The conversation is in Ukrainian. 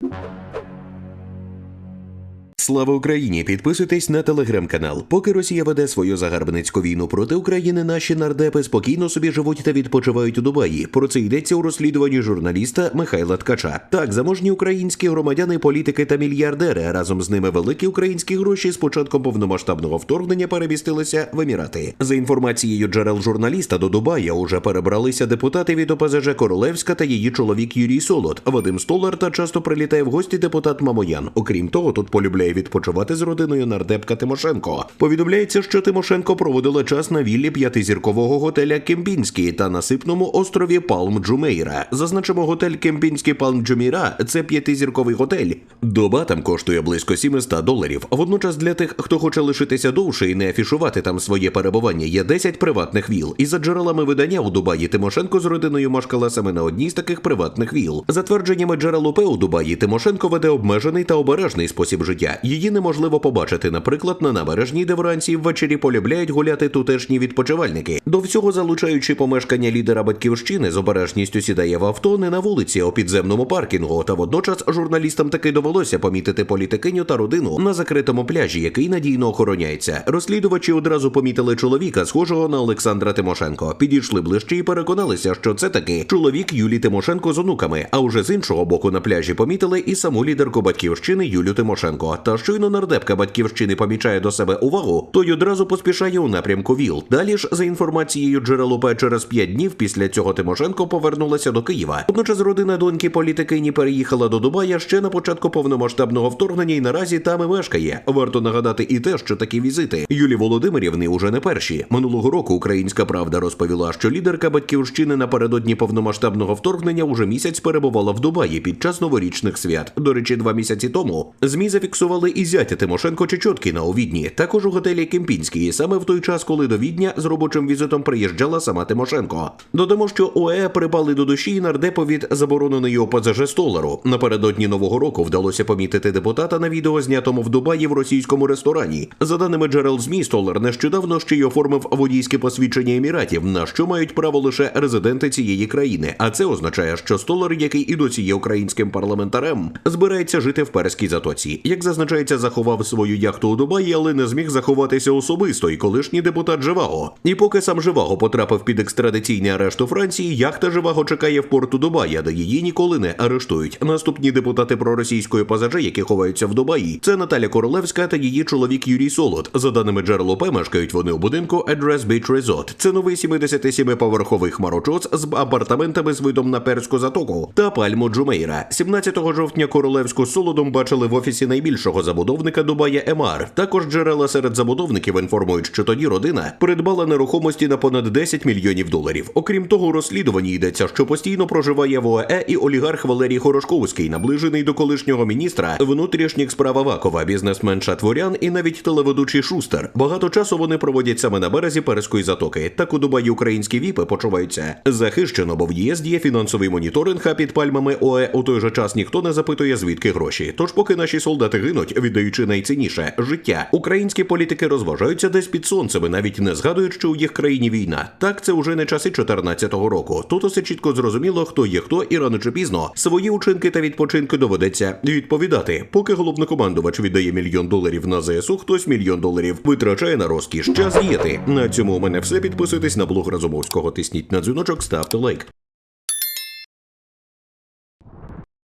you Слава Україні! Підписуйтесь на телеграм-канал. Поки Росія веде свою загарбницьку війну проти України, наші нардепи спокійно собі живуть та відпочивають у Дубаї. Про це йдеться у розслідуванні журналіста Михайла Ткача. Так, заможні українські громадяни, політики та мільярдери разом з ними великі українські гроші з початком повномасштабного вторгнення перемістилися в Емірати. За інформацією джерел журналіста до Дубая уже перебралися депутати від ОПЗЖ Королевська та її чоловік Юрій Солод. Вадим Столар та часто прилітає в гості депутат Мамоян. Окрім того, тут полюбляє відпочивати з родиною нардепка Тимошенко. Повідомляється, що Тимошенко проводила час на віллі п'ятизіркового готеля Кемпінський та насипному острові Палм Джумейра. Зазначимо, готель Кемпінський Палм Джумейра – це п'ятизірковий готель. Доба там коштує близько 700 доларів. Водночас для тих, хто хоче лишитися довше і не афішувати там своє перебування, є 10 приватних віл. І за джерелами видання у Дубаї Тимошенко з родиною мешкала саме на одній з таких приватних віл. За твердженнями джерел УП у Дубаї, Тимошенко веде обмежений та обережний спосіб життя. Її неможливо побачити, наприклад, на набережній, де вранці ввечері полюбляють гуляти тутешні відпочивальники. До всього залучаючи помешкання лідера батьківщини з обережністю сідає в авто не на вулиці, а у підземному паркінгу. Та водночас журналістам таки довелося помітити політикиню та родину на закритому пляжі, який надійно охороняється. Розслідувачі одразу помітили чоловіка, схожого на Олександра Тимошенко. Підійшли ближче і переконалися, що це таки чоловік Юлії Тимошенко з онуками. А уже з іншого боку на пляжі помітили і саму лідерку батьківщини Юлю Тимошенко. Та щойно нардепка батьківщини помічає до себе увагу, той одразу поспішає у напрямку ВІЛ. Далі ж, за інформацією джерел ОП, через п'ять днів після цього Тимошенко повернулася до Києва. Водночас родина доньки політикині переїхала до Дубая ще на початку повномасштабного вторгнення і наразі там і мешкає. Варто нагадати і те, що такі візити Юлі Володимирівни уже не перші. Минулого року Українська Правда розповіла, що лідерка батьківщини напередодні повномасштабного вторгнення уже місяць перебувала в Дубаї під час новорічних свят. До речі, два місяці тому змі зафіксували і зятя Тимошенко Чечоткіна у Відні, також у готелі Кемпінський, саме в той час, коли до Відня з робочим візитом приїжджала сама Тимошенко. Додамо, що ОЕ припали до душі і нардепу від забороненої ОПЗЖ Столару. Напередодні нового року вдалося помітити депутата на відео, знятому в Дубаї в російському ресторані. За даними джерел ЗМІ, Столар нещодавно ще й оформив водійське посвідчення еміратів, на що мають право лише резиденти цієї країни. А це означає, що Столар, який і досі є українським парламентарем, збирається жити в Перській затоці. Як зазначається, заховав свою яхту у Дубаї, але не зміг заховатися особисто. І колишній депутат Живаго. І поки сам Живаго потрапив під екстрадиційний арешт у Франції, яхта Живаго чекає в порту Дубая, де її ніколи не арештують. Наступні депутати проросійської ПЗЖ, які ховаються в Дубаї, це Наталя Королевська та її чоловік Юрій Солод. За даними джерел ОП, мешкають вони у будинку Address Beach Resort. Це новий 77-поверховий хмарочос з апартаментами з видом на перську затоку та пальму Джумейра. 17 жовтня королевську солодом бачили в офісі найбільшого забудовника Дубая Емар. Також джерела серед забудовників інформують, що тоді родина придбала нерухомості на понад 10 мільйонів доларів. Окрім того, розслідуванні йдеться, що постійно проживає в ОАЕ і олігарх Валерій Хорошковський, наближений до колишнього міністра внутрішніх справ Авакова, бізнесмен Шатворян і навіть телеведучий Шустер. Багато часу вони проводять саме на березі Перської затоки. Так у Дубаї українські віпи почуваються захищено, бо в ЄС є фінансовий моніторинг, а під пальмами ОЕ у той же час ніхто не запитує, звідки гроші. Тож, поки наші солдати гинуть, віддаючи найцінніше життя, українські політики розважаються десь під сонцем, навіть не згадують, що у їх країні війна. Так це уже не часи 14-го року. Тут усе чітко зрозуміло, хто є хто, і рано чи пізно свої учинки та відпочинки доведеться відповідати. Поки головнокомандувач віддає мільйон доларів на ЗСУ, хтось мільйон доларів витрачає на розкіш. Час діяти. На цьому у мене все. Підписуйтесь на блог Разумовського. Тисніть на дзвіночок, ставте лайк.